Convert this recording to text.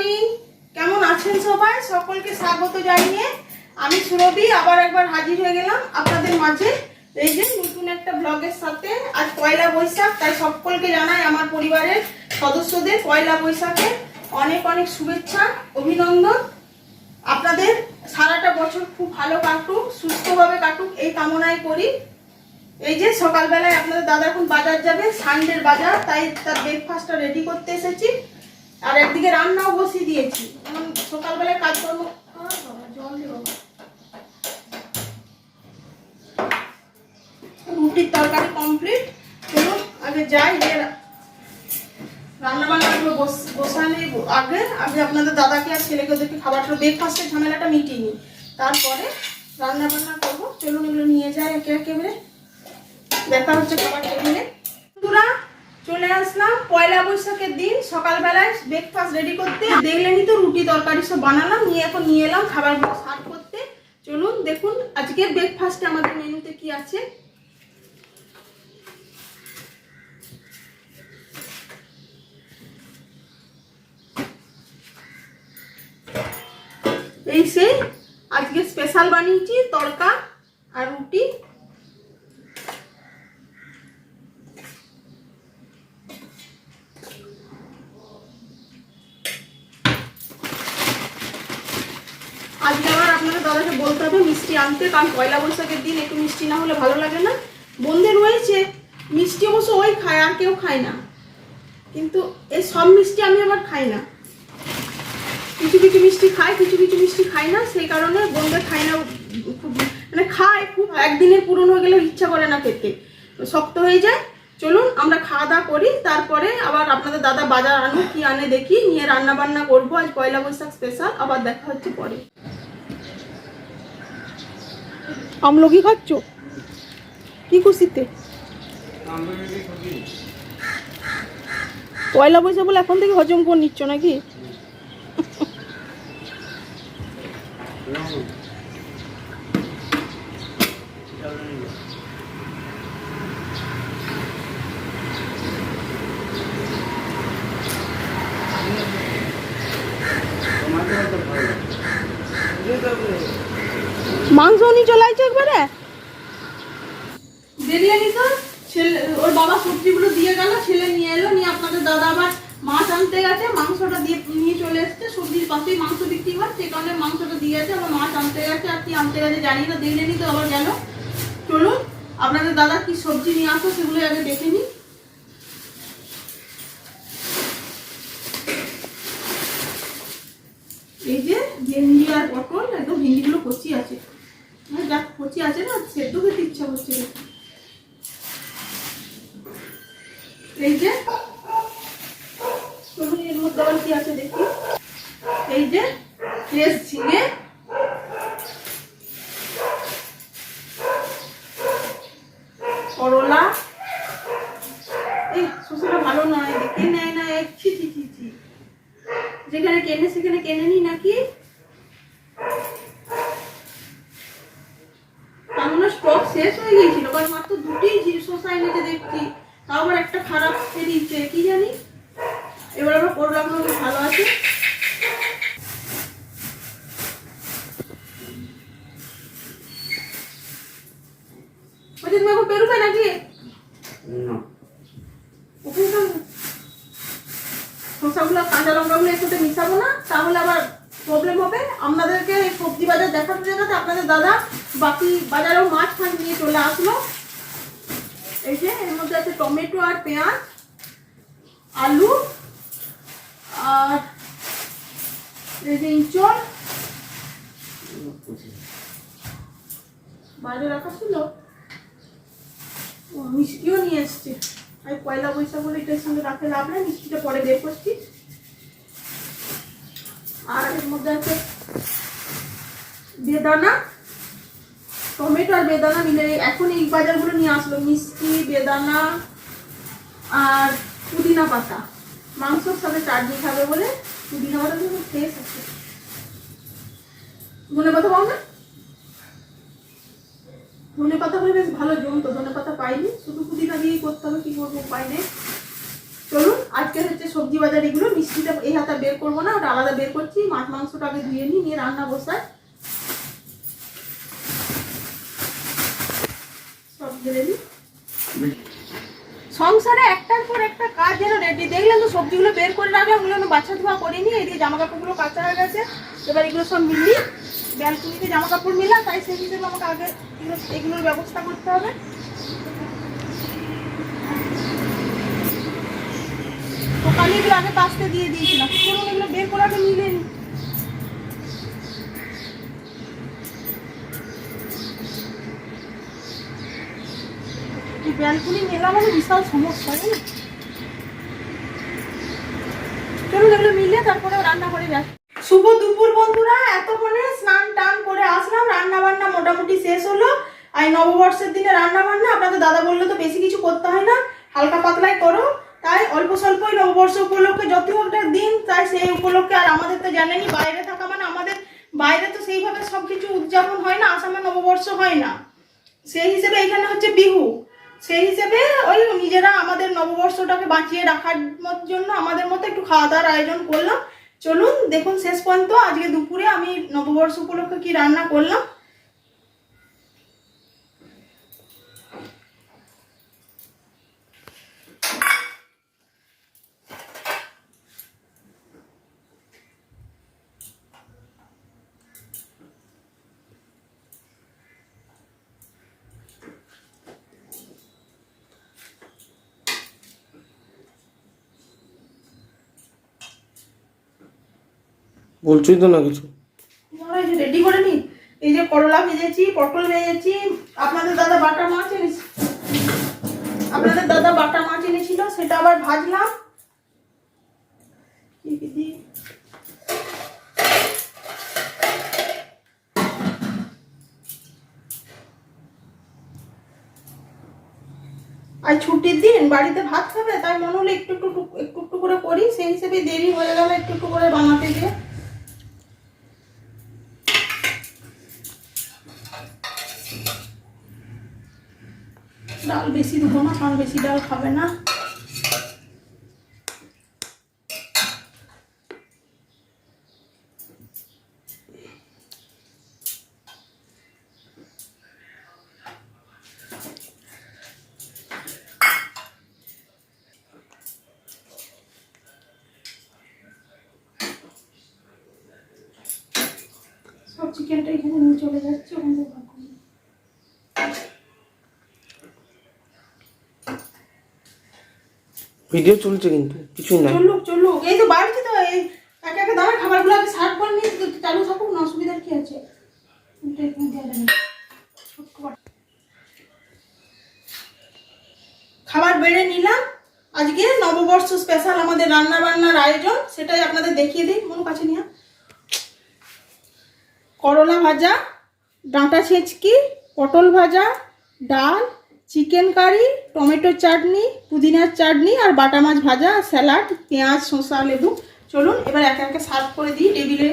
Morning কেমন আছেন সবাই? সকলকে স্বাগত জানিয়ে আমি সুরভি, আবার একবার হাজির হয়ে গেলাম আপনাদের মাঝে। এই যে নতুন একটা ব্লগের সাথে, আজ পয়লা বৈশাখ, তাই সকলকে জানাই আমার পরিবারের সদস্যদের পয়লা বৈশাখে অনেক অনেক শুভেচ্ছা, অভিনন্দন। আপনাদের সারাটা বছর খুব ভালো কাটুক, সুস্থভাবে কাটুক, এই কামনাই করি। এই যে সকালবেলায় আপনাদের দাদা এখন বাজার যাবে সানডের বাজার, তাই তার ব্রেকফাস্টটা রেডি করতে এসেছি। আর একদিকে রান্নাও দিয়েছি। এখন সকালবেলায় কাজ দে রুটির তরকারি কমপ্লিট চলুন আগে যাই যে রান্না বান্নাগুলো বস- বসানোর আগে আগে আপনাদের দাদাকে আর ছেলেকে ওদেরকে খাবারটা ব্রেকফাস্টের ঝামেলাটা মিটিয়ে নিই। তারপরে রান্না বান্না করব। চলুন এগুলো নিয়ে যাই একে একেবারে। দেখা হচ্ছে খাবার টেবিলে। বন্ধুরা চলে আসলাম। পয়লা বৈশাখের দিন সকালবেলায় ব্রেকফাস্ট রেডি করতে। দেখলেনই তো রুটি তরকারি সব বানালাম। নিয়ে এখন নিয়ে এলাম খাবারগুলো সার্ভ করতে। চলুন দেখুন আজকে ব্রেকফাস্টে আমাদের মেনুতে কি আছে। এই সেই আজকে স্পেশাল বানিয়েছি তড়কা আর রুটি আজকে আবার আপনাদের দাদাকে বলতে হবে মিষ্টি আনতে, কারণ পয়লা বৈশাখের দিন একটু মিষ্টি না হলে ভালো লাগে না। বোনদের রয়েছে, মিষ্টি অবশ্য ওই খায়, আর কেউ খায় না। কিন্তু এই সব মিষ্টি আমি আবার খাই না। কিছু কিছু মিষ্টি খাই কিছু কিছু মিষ্টি খাই না, সেই কারণে বোনদের খাই না, খুব মানে খায় খুব, একদিনের পূরণ হয়ে গেলে ইচ্ছা করে না খেতে। শক্ত হয়ে যায়। চলুন, আমরা খাওয়া দাওয়া করি, তারপরে আবার আপনাদের দাদা বাজার আনো কি আনে দেখি, নিয়ে রান্না বান্না করব। আজ পয়লা বৈশাখ স্পেশাল আবার দেখা হচ্ছে পরে। আমলকি খাচ্ছ? কি খুশিতে পয়লা বৈশাখ বলে এখন থেকে হজম করে নিচ্ছ নাকি? নিয়ে চলে আসছে একবারে? বিরিয়ানি তো ছেলে ওর বাবা সবজিগুলো দিয়ে গেল, ছেলে নিয়ে এলো, নিয়ে আপনাদের দাদা আবার মাছ আনতে গেছে, মাংসটা দিয়ে নিয়ে চলে এসছে, সবজির পাশেই মাংস বিক্রি হয়, সে কারণে মাংসটা দিয়ে গেছে, আবার মাছ আনতে গেছে, আর কি আনতে গেছে জানি না দেখলেনি তো আবার গেল। চলুন, আপনাদের দাদা কি সবজি নিয়ে আসো সেগুলো আগে দেখে নিই এই যে ভেন্ডি আর পটল একদম ভেন্ডিগুলো কচি আছে আর যাক কচি আছে না সেদ্ধ খেতে ইচ্ছা করছে এই যে এর মধ্যে আবার কি আছে দেখি? এই যে ফ্রেশ ঝিঙে। করলা। এই শসাটা ভালো নয়, দেখে, নেয় না এক ছি ছি। যেখানে কেনে, সেখানে কেনে নি নাকি তার মনে স্টক শেষ হয়ে কারণ দুটি এনেছে দেখছি তাও আবার একটা খারাপ বেরিয়েছে কি জানি? এবার আবার করলাগুলো বেশ ভালো আছে। তুমি এখন বেরোবে নাকি? ওখানে শসাগুলো কাঁচা লঙ্কাগুলো মিশাবো না তাহলে আবার প্রবলেম হবে। আপনাদেরকে সবজি বাজার দেখাতে দেখাতে আপনাদের দাদা বাকি বাজারেও মাছ ফাছ নিয়ে চলে আসলো। এই যে, এর মধ্যে আছে টমেটো আর পেঁয়াজ, আলু, আর এই যে বাইরে রাখা ছিল? মিষ্টিও নিয়ে এসছে। আমি পয়লা বৈশাখ বলে এটার সঙ্গে রাখতে লাভ মিষ্টিটা পরে বের করছি। আর এর মধ্যে আছে বেদানা টমেটো আর বেদানা মিলে এখন এই বাজারগুলো নিয়ে আসলো, মিষ্টি, বেদানা আর পুদিনা পাতা। মাংসর সাথে চাটনি খাবে বলে পুদিনা পাতা কিন্তু ফ্রেশ আছে। ধনে পাতা পাও না? ধনে পাতা হলে বেশ ভালো জমতো, ধনে পাতা পাইনি। শুধু পুদিনা দিয়েই করতে হবে, কি করব উপায় নেই। চলুন, আজকের হচ্ছে সবজি বাজার এগুলো। মিষ্টিটা এই হাতে বের করব না, ওটা আলাদা বের করছি। মাছ, মাংসটা আগে ধুয়ে নিয়ে রান্না বসায় সব ঢেলে দিই সংসারে একটার পর একটা কাজ যেন রেডি দেখলেন তো সবজিগুলো বের করে রাখলাম, ওগুলো বাছা ধোয়া করিনি এদিকে জামা কাপড়গুলো কাঁচা হয়ে গেছে। এবার এগুলো সব মিলি, ব্যালকনিতে জামা কাপড় মিলা তাই সেই হিসেবে আমাকে আগে এগুলো, এগুলোর ব্যবস্থা করতে হবে। সকালে এগুলো আগে কাচতে দিয়ে দিয়েছিলাম। এগুলো বের করে আগে মিলে নিই এই ব্যালকনি মেলা মানে বিশাল সমস্যা জানেন চলুন এগুলো মিলে তারপরে রান্না করে যাই। শুভ দুপুর বন্ধুরা এতক্ষণে স্নান টান করে আসলাম রান্না বান্না মোটামুটি শেষ হলো। আর নববর্ষের দিনে রান্না বান্না আপনাদের দাদা বলল তো বেশি কিছু করতে হয় না, হালকা পাতলাই করো। তাই অল্প স্বল্পই নববর্ষ উপলক্ষে যত একটা দিন, তাই সেই উপলক্ষে আর আমাদের তো জানেনই, বাইরে থাকা মানে আমাদের বাইরে তো সেইভাবে সব কিছু উদযাপন হয় না, আসামে নববর্ষ হয় না। সেই হিসেবে এখানে হচ্ছে বিহু। সেই হিসেবে ওই নিজেরা আমাদের নববর্ষটাকে বাঁচিয়ে রাখার জন্য আমাদের মতো একটু খাওয়া দাওয়ার আয়োজন করলাম। চলুন, দেখুন শেষ পর্যন্ত আজকে দুপুরে আমি নববর্ষ উপলক্ষে কি রান্না করলাম। বলছই তো না কিছু। রেডি করে এই যে করলা ভেজেছি, পটল ভেজেছি, আপনাদের দাদা বাটা মাছ আপনাদের দাদা বাটা মাছ সেটা আবার ভাজলাম? আর ছুটির দিন, বাড়িতে ভাত খাবে, তাই মনে হলো একটু একটু একটু একটু করে করি, সেই হিসেবে দেরি হয়ে গেল একটু একটু করে বানাতে গিয়ে। ডাল বেশি দেবো না কারণ বেশি ডাল খাবে না। চিকেনটা এখানে নিয়ে চলে যাচ্ছে ওখান থেকে ভাগ করে নিই। ভিডিও চলছে কিন্তু, কিছুই নাই। চলুক চলুক। এই তো বাড়ছি তো এই একা একা দাঁড়া খাবারগুলো আগে সার্ভ করে তো চালু থাকুক, না অসুবিধার কি আছে? না। খাবার বেড়ে নিলাম। আজকে নববর্ষ স্পেশাল আমাদের রান্না বান্নার আয়োজন, সেটাই আপনাদের দেখিয়ে দিই। মনে কাছে নিয়ে করলা ভাজা, ডাঁটা ছেঁচকি, পটল ভাজা, ডাল চিকেন কারি, টমেটো চাটনি, পুদিনার চাটনি আর বাটা মাছ ভাজা, স্যালাড, পেঁয়াজ, শসা, লেবু। চলুন, এবার একে একে সার্ভ করে দিই টেবিলে।